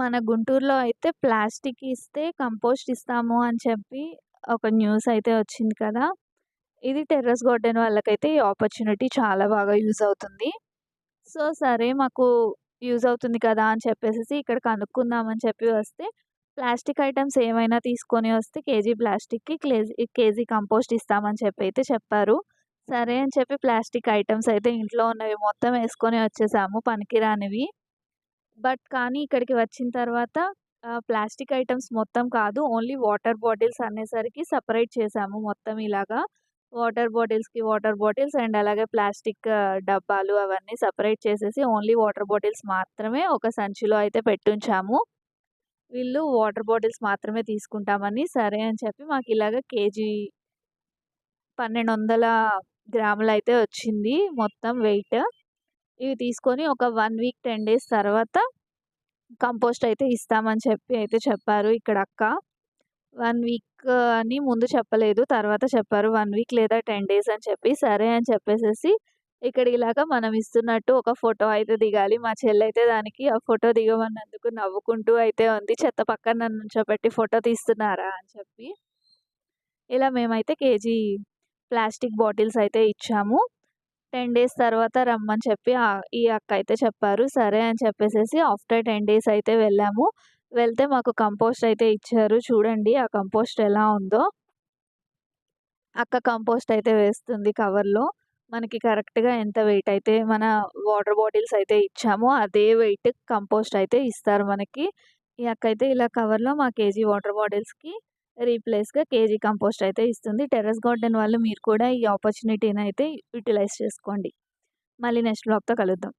మన గుంటూరులో అయితే ప్లాస్టిక్ ఇస్తే కంపోస్ట్ ఇస్తాము అని చెప్పి ఒక న్యూస్ అయితే వచ్చింది కదా. ఇది టెర్రస్ గార్డెన్ వాళ్ళకైతే ఈ ఆపర్చునిటీ చాలా బాగా యూజ్ అవుతుంది. సో సరే మాకు యూజ్ అవుతుంది కదా అని చెప్పేసి ఇక్కడ కనుక్కుందామని చెప్పి వస్తే ప్లాస్టిక్ ఐటమ్స్ ఏమైనా తీసుకొని వస్తే కేజీ ప్లాస్టిక్కి కేజీ కేజీ కంపోస్ట్ ఇస్తామని చెప్పి అయితే చెప్పారు. సరే అని చెప్పి ప్లాస్టిక్ ఐటమ్స్ అయితే ఇంట్లో ఉన్నవి మొత్తం వేసుకొని వచ్చేసాము పనికిరానివి. బట్ కానీ ఇక్కడికి వచ్చిన తర్వాత ప్లాస్టిక్ ఐటమ్స్ మొత్తం కాదు ఓన్లీ వాటర్ బాటిల్స్ అనేసరికి సపరేట్ చేసాము మొత్తం ఇలాగా. వాటర్ బాటిల్స్కి వాటర్ బాటిల్స్ అండ్ అలాగే ప్లాస్టిక్ డబ్బాలు అవన్నీ సపరేట్ చేసేసి ఓన్లీ వాటర్ బాటిల్స్ మాత్రమే ఒక సంచిలో అయితే పెట్టుంచాము. వీళ్ళు వాటర్ బాటిల్స్ మాత్రమే తీసుకుంటామని సరే అని చెప్పి మాకు ఇలాగ కేజీ పన్నెండు వందల గ్రాములు అయితే వచ్చింది మొత్తం వెయిట్. ఇవి తీసుకొని ఒక వన్ వీక్ టెన్ డేస్ తర్వాత కంపోస్ట్ అయితే ఇస్తామని చెప్పి అయితే చెప్పారు ఇక్కడ అక్క. వన్ వీక్ అని ముందు చెప్పలేదు తర్వాత చెప్పారు వన్ వీక్ లేదా టెన్ డేస్ అని చెప్పి సరే అని చెప్పేసేసి ఇక్కడ ఇలాగ మనం ఇస్తున్నట్టు ఒక ఫోటో అయితే దిగాలి. మా చెల్లి అయితే దానికి ఆ ఫోటో దిగమన్నందుకు నవ్వుకుంటూ అయితే ఉంది. చెత్త పక్కన నన్ను నుంచోబెట్టి ఫోటో తీస్తున్నారా అని చెప్పి. ఇలా మేమైతే కేజీ ప్లాస్టిక్ బాటిల్స్ అయితే ఇచ్చాము. టెన్ డేస్ తర్వాత రమ్మని చెప్పి ఈ అక్క అయితే చెప్పారు. సరే అని చెప్పేసి ఆఫ్టర్ టెన్ డేస్ అయితే వెళ్ళాము. వెళ్తే మాకు కంపోస్ట్ అయితే ఇచ్చారు. చూడండి ఆ కంపోస్ట్ ఎలా ఉందో. అక్క కంపోస్ట్ అయితే వేస్తుంది కవర్లో. మనకి కరెక్ట్గా ఎంత వెయిట్ అయితే మన వాటర్ బాటిల్స్ అయితే ఇచ్చామో అదే వెయిట్ కంపోస్ట్ అయితే ఇస్తారు మనకి. ఈ అక్క అయితే ఇలా కవర్లో మా కేజీ వాటర్ బాటిల్స్కి రీప్లేస్గా కేజీ కంపోస్ట్ అయితే ఇస్తుంది. టెర్రస్ గార్డెన్ వాళ్ళు మీరు కూడా ఈ ఆపర్చునిటీని అయితే యూటిలైజ్ చేసుకోండి. మళ్ళీ నెక్స్ట్ బ్లాగ్తో కలుద్దాం.